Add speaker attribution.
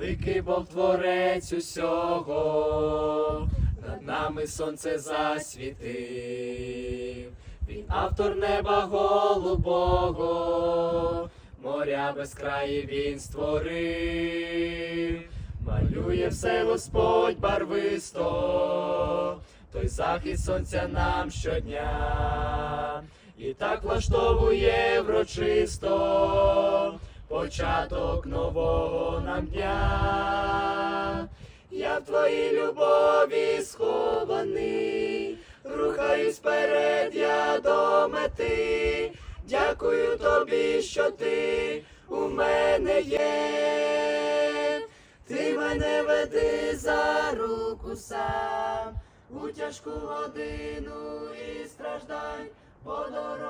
Speaker 1: великий Бог творець усього, над нами сонце засвітив, він автор неба голубого, моря без краї він створив, малює все Господь барвисто, той захід сонця нам щодня, і так влаштовує врочисто початок нового нам дня. Я в твоїй любові схований, рухаюсь вперед я до мети. Дякую тобі, що ти у мене є. Ти мене веди за руку сам у тяжку годину і страждань по дорозі,